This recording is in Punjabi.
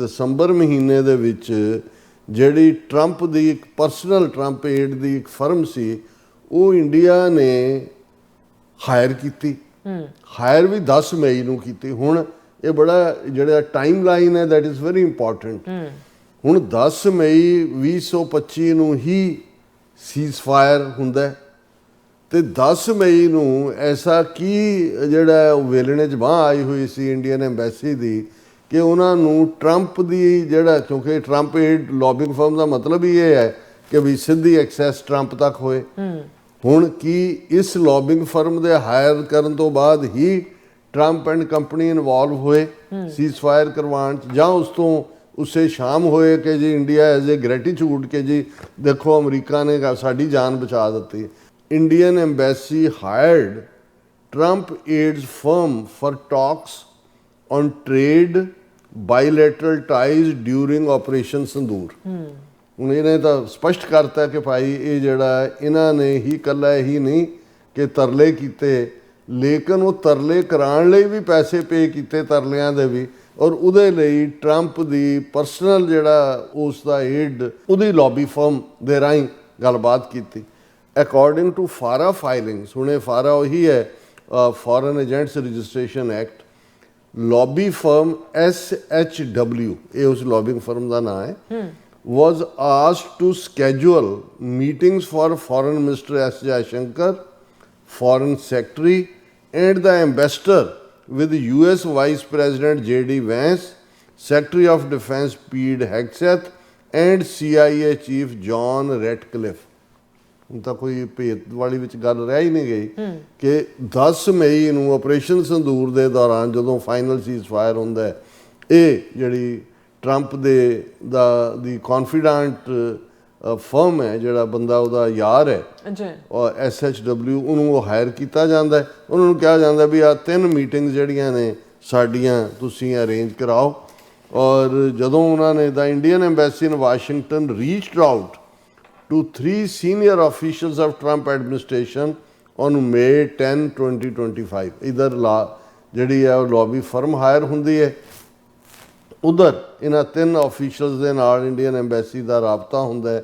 ਦਸੰਬਰ ਮਹੀਨੇ ਦੇ ਵਿੱਚ ਜਿਹੜੀ ਟਰੰਪ ਦੀ ਇੱਕ ਪਰਸਨਲ ਟਰੰਪ ਏਡ ਦੀ ਇੱਕ ਫਰਮ ਸੀ ਉਹ ਇੰਡੀਆ ਨੇ ਹਾਇਰ ਕੀਤੀ। ਹਾਇਰ ਵੀ 10 ਮਈ ਨੂੰ ਕੀਤੀ। ਹੁਣ ਇਹ ਬੜਾ ਜਿਹੜਾ ਟਾਈਮ ਲਾਈਨ ਹੈ ਦੈਟ ਇਜ਼ ਵੈਰੀ ਇੰਪੋਰਟੈਂਟ ਹੁਣ 10 ਮਈ 2025 ਨੂੰ ਹੀ ਸੀਜ਼ਫਾਇਰ ਹੁੰਦਾ ਹੈ। ਤੇ 10 ਮਈ ਨੂੰ ਐਸਾ ਕੀ ਜਿਹੜਾ ਵੇਲਣੇ 'ਚ ਬਾਂਹ ਆਈ ਹੋਈ ਸੀ ਇੰਡੀਅਨ ਐਮਬੈਸੀ ਦੀ ਕਿ ਉਹਨਾਂ ਨੂੰ ਟਰੰਪ ਦੀ ਜਿਹੜਾ ਕਿਉਂਕਿ ਟਰੰਪ ਏਡ ਲੌਬਿੰਗ ਫਰਮ ਦਾ ਮਤਲਬ ਹੀ ਇਹ ਹੈ ਕਿ ਵੀ ਸਿੱਧੀ ਐਕਸੈਸ ਟਰੰਪ ਤੱਕ ਹੋਏ। ਹੁਣ ਕੀ ਇਸ ਲੌਬਿੰਗ ਫਰਮ ਦੇ ਹਾਇਰ ਕਰਨ ਤੋਂ ਬਾਅਦ ਹੀ ਟਰੰਪ ਐਂਡ ਕੰਪਨੀ ਇਨਵੋਲਵ ਹੋਏ ਸੀਜ਼ਫਾਇਰ ਕਰਵਾਉਣ 'ਚ ਜਾਂ ਉਸ ਤੋਂ ਉਸੇ ਸ਼ਾਮ ਹੋਏ ਕਿ ਜੀ ਇੰਡੀਆ ਐਜ਼ ਅ ਗ੍ਰੈਟੀਟਿਊਡ ਕਿ ਜੀ ਦੇਖੋ ਅਮਰੀਕਾ ਨੇ ਸਾਡੀ ਜਾਨ ਬਚਾ ਦਿੱਤੀ। Indian embassy hired Trump aids firm for talks on trade bilateral ties during Operation Sindoor. ਹੁਣ ਇਹਨੇ ਤਾਂ ਸਪਸ਼ਟ ਕਰਤਾ ਕਿ ਭਾਈ ਇਹ ਜਿਹੜਾ ਇਹਨਾਂ ਨੇ ਹੀ ਕੱਲਾ ਹੀ ਨਹੀਂ ਕਿ ਤਰਲੇ ਕੀਤੇ, ਲੇਕਿਨ ਉਹ ਤਰਲੇ ਕਰਾਉਣ ਲਈ ਵੀ ਪੈਸੇ ਪੇ ਕੀਤੇ ਤਰਲਿਆਂ ਦੇ ਵੀ ਔਰ ਉਹਦੇ ਲਈ ਟਰੰਪ ਦੀ ਪਰਸਨਲ ਜਿਹੜਾ ਉਸ ਦਾ ਏਡ ਉਹਦੀ ਲੌਬੀ ਫਰਮ ਦੇ ਰਾਹੀਂ ਗੱਲਬਾਤ ਕੀਤੀ ਅਕੋਰਡਿੰਗ ਟੂ ਫਾਰਾ ਫਾਈਲਿੰਗਸ ਹੁਣੇ ਫਾਰਾ ਉਹੀ ਹੈ foreign agents registration act lobby firm SHW ਇਹ ਉਸ ਲੌਬਿੰਗ ਫਰਮ ਦਾ ਨਾਮ ਹੈ was asked to schedule meetings for foreign minister S Jaishankar foreign secretary and the ambassador with US vice president JD Vance secretary of defense Pete Hegseth and CIA chief John Ratcliffe ਹੁਣ ਤਾਂ ਕੋਈ ਭੇਤ ਵਾਲੀ ਵਿੱਚ ਗੱਲ ਰਹਿ ਹੀ ਨਹੀਂ ਗਈ ਕਿ 10 ਮਈ ਨੂੰ ਆਪਰੇਸ਼ਨ ਸੰਦੂਰ ਦੇ ਦੌਰਾਨ ਜਦੋਂ ਫਾਈਨਲ ਸੀਜ਼ਫਾਇਰ ਹੁੰਦਾ ਹੈ ਇਹ ਜਿਹੜੀ ਟਰੰਪ ਦੇ ਦਾ ਦੀ ਕੌਨਫੀਡੈਂਟ ਫਰਮ ਹੈ ਜਿਹੜਾ ਬੰਦਾ ਉਹਦਾ ਯਾਰ ਹੈ ਜੀ ਔਰ ਐਸਐਚਡਬਲਿਊ ਉਹਨੂੰ ਉਹ ਹਾਇਰ ਕੀਤਾ ਜਾਂਦਾ ਹੈ। ਉਹਨਾਂ ਨੂੰ ਕਿਹਾ ਜਾਂਦਾ ਵੀ ਆ ਤਿੰਨ ਮੀਟਿੰਗਸ ਜਿਹੜੀਆਂ ਨੇ ਸਾਡੀਆਂ ਤੁਸੀਂ ਅਰੇਂਜ ਕਰਾਓ। ਔਰ ਜਦੋਂ ਉਹਨਾਂ ਨੇ ਦਾ Indian embassy in Washington reached out to three senior officials of Trump administration on May 10, 2025. ਇਧਰ ਲਾ ਜਿਹੜੀ ਹੈ ਉਹ ਲੌਬੀ ਫਰਮ ਹਾਇਰ ਹੁੰਦੀ ਹੈ ਉਧਰ ਇਹਨਾਂ ਤਿੰਨ ਆਫੀਸ਼ੀਅਲਸ ਦੇ ਨਾਲ ਇੰਡੀਅਨ ਐਮਬੈਸੀ ਦਾ ਰਾਬਤਾ ਹੁੰਦਾ ਹੈ